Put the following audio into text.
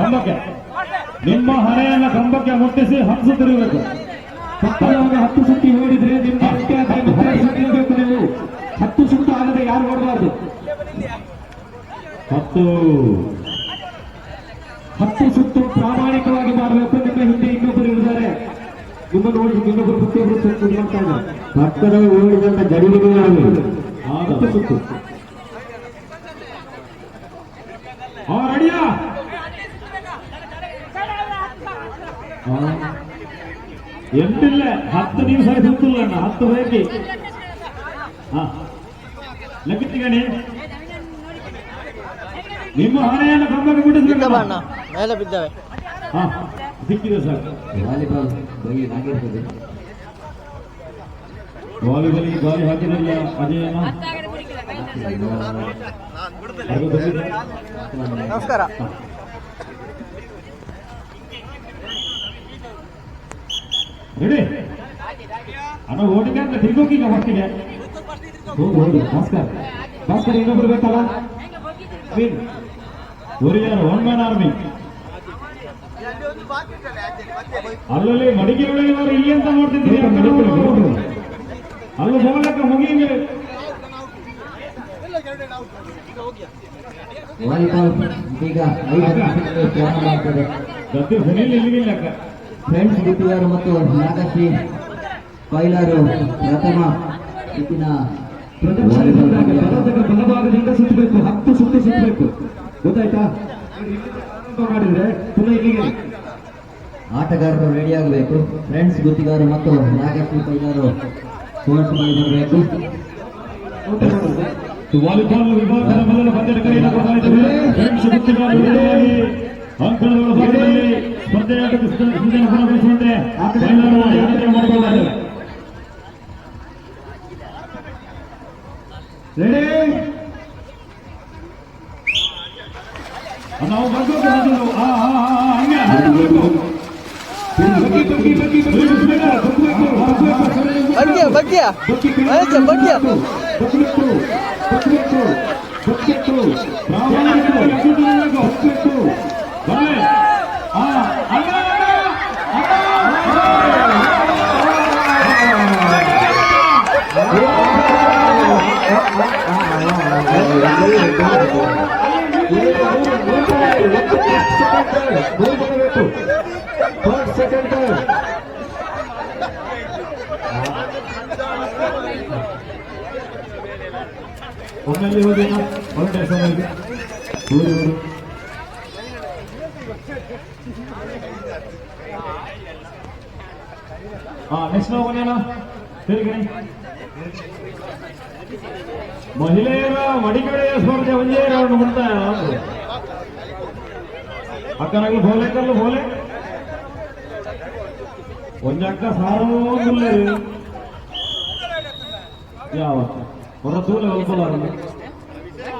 ಕಂಬಕ್ಕೆ ನಿಮ್ಮ ಹಣೆಯನ್ನ ಕಂಬಕ್ಕೆ ಮುಟ್ಟಿಸಿ ಹಂಸು ತಿರುಗಬೇಕು. ತಪ್ಪದಾಗ ಹತ್ತು ಸುತ್ತಿ ಓಡಿದ್ರೆ ನಿಮ್ಮ ಸುತ್ತಿರಬೇಕು ನೀವು. ಹತ್ತು ಸುತ್ತು ಆಗದೆ ಯಾರು ಓಡಬಾರ್ದು? ಹತ್ತು. ಹತ್ತು ಸುತ್ತು ಪ್ರಾಮಾಣಿಕವಾಗಿ ಮಾಡಬೇಕು ನಿಮ್ಮ ಹಿಂದೆ ಇನ್ನೊಬ್ಬರು ಇದ್ದಾರೆ ನಿಮ್ಮ ನೋಡಿ ಇನ್ನೊಬ್ಬರು ಪ್ರತಿಯೊಬ್ಬರು ಸುತ್ತು ಮಾಡ್ತಾ ಇದ್ದಾರೆ. ಪಕ್ಕದ ಓಡಿದಂತ ಗಡಿಬಿಡಿಗಳು. ಹತ್ತು ಸುತ್ತು. ಎಂಟಿಲ್ಲ ಹತ್ತು ನಿಮಿಷ ಸುತ್ತಿಲ್ಲ ಅಣ್ಣ ಹತ್ತು ಬೇಕಿ ಹಾ. ಲೆಕ್ಕಿಗಣಿ ನಿಮ್ಮ ಹಣೆಯನ್ನು ಕಂಬಕ್ಕೆ ಬಿದ್ದವ ಅಣ್ಣ ಮೇಲೆ ಬಿದ್ದಾವೆ. ಹಾ ಸಿಕ್ಕಿದೆ ಸರ್. ವಾಲಿಬಾಲ್ ಬಗೆ ನಾಗಿರ್ತದೆ ವಾಲಿಬಾಲ್ಗೆ ಗಾಳಿ ಹಾಕಿದ್ರಲ್ಲ ಅಜಯನ. ನಮಸ್ಕಾರ. ರೆಡಿ ಅಣ್ಣ ಓಟಿಗೆ ಅಂತ ತಿರ್ಗೋಕೀಗ ಹೊಟ್ಟಿಗೆ ಹೋಗಿ ಹೋಗಿ ಭಾಸ್ಕರ್. ಭಾಸ್ಕರ್ ಇನ್ನೊಬ್ರು ಬೇಕಲ್ಲ ಒರಿಯರ್ ಒನ್ ಮ್ಯಾನ್ ಆರ್ಮಿ ಅಲ್ಲಲ್ಲಿ ಮಡಿಕೆ ಒಳಗಿನವರು ಇಲ್ಲಿ ಅಂತ ನೋಡ್ತಿದ್ದೀರಿ ಹೋಗ್ರು. ಅಲ್ಲಿ ಮುಗಿಂಗೆ ವಾಲಿಬಾಲ್ ಈಗ ಗದ್ದೆ ಹುಣಿಲಿ ಇಲ್ಲಿಗಿಲ್ಲಕ್ಕ ಫ್ರೆಂಡ್ಸ್ ಡಿಪಿಆರ್ ಮತ್ತು ನಾಗಶ್ರೀ ಪೈಲಾರು ಪ್ರಥಮ ಸುತ್ತಿನ. ಬಲಭಾಗದಿಂದ ಸುತ್ತಬೇಕು. ಹತ್ತು ಸುತ್ತು ಸುತ್ತಬೇಕು. ಗೊತ್ತಾಯ್ತಾ? ಮಾಡಿದ್ರೆ ಪುನಃ ಇಲ್ಲಿಗೆ ಆಟಗಾರರು ರೆಡಿ ಆಗಬೇಕು. ಫ್ರೆಂಡ್ಸ್ ಗುತ್ತಿಗಾರು ಮತ್ತು ನಾಗಶ್ರೀ ಪೈಲಾರು ಕೋರ್ಟ್ ಮಾಡಿ ಬರಬೇಕು. ವಾಲಿಬಾಲ್ ವಿಭಾಗದ ಮೊದಲ ಪಂದ್ಯದ ಕಡೆಯಿಂದ ಕೊಡಲಾಯಿತು ಫ್ರೆಂಡ್ಸ್ ಗುತ್ತಿಗಾರರು ಅಂಕಣಗಳ ಭಾಗದಲ್ಲಿ ಸ್ಪರ್ಧೆಯಾಟ ಸಿದ್ಧನ ಪೂರ್ಣಗೊಳಿಸುವಂತೆ ಎಲ್ಲರೂ ಯಾತ್ರೆ ಮಾಡಿಕೊಳ್ಳಲಾಗಿದೆ ರೆಡಿ ನಾವು ಬರ್ಬೇಕು ಮೊದಲು. ಆ, ಆ, ಆ, ಆ, ಹಂಗೆ ಬರ್ಬೇಕು. ಬಗ್ಗಿ ಬಗ್ಗಿ ಬಗ್ಗಿ ಬಗ್ಗಿ ಸೆಕೆಂಡ್ ಒಮ್ಮೆಲ್ಲಿ ಹೋದೇನೋ ಹೊರಟೆ ಸಮಯಕ್ಕೆ ಹೋಗಿ ಹೋಗಿ ಹಾ ನೆಕ್ಸ್ಟ್ ಹೋಗೋಣ ತಿರುಗಣಿ ಮಹಿಳೆಯರ ಮಡಿಕಡೆಯ ಸ್ಪರ್ಧೆ ಒಂದೇ ರೌಂಡ್ ಮುಂದೆ ಅಕ್ಕನಾಗಲು ಬೋಲೆ, ಕಲ್ಲು ಬೋಲೆ. ಒಂಜಕ್ಕ ಸಾರೋದಿಲ್ಲ ಯಾವತ್ತು ಹೊರ ತೂಲೆ